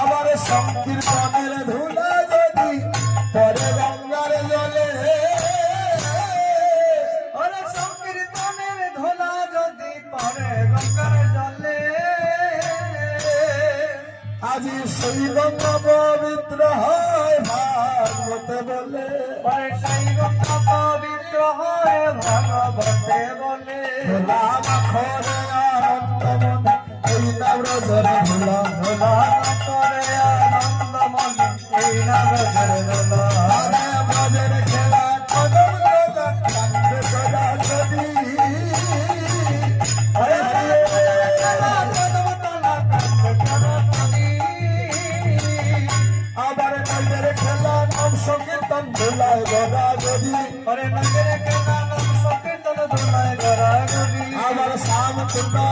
আমার সংকীর্তনের ধুলা যদি পরে গঙ্গার জলে। সংকীর্তনের ধুলা যদি পরে গঙ্গার জলে। আজি শৈব পবিত্র হয় ভাগবত বলে। শৈব পবিত্র হয় ভাগবতে বলে। মাখরে আনন্দ মন এই নাম ভোলা করে আনন্দ মনে এই নাম নজরে খেলা নাম সংকীর্তন ধুলায় গড়া। গদি আরে নগরে খেলা নাম সংকীর্তন ধুলায় গড়া গড়ি। আবার শাম কুন্ডলা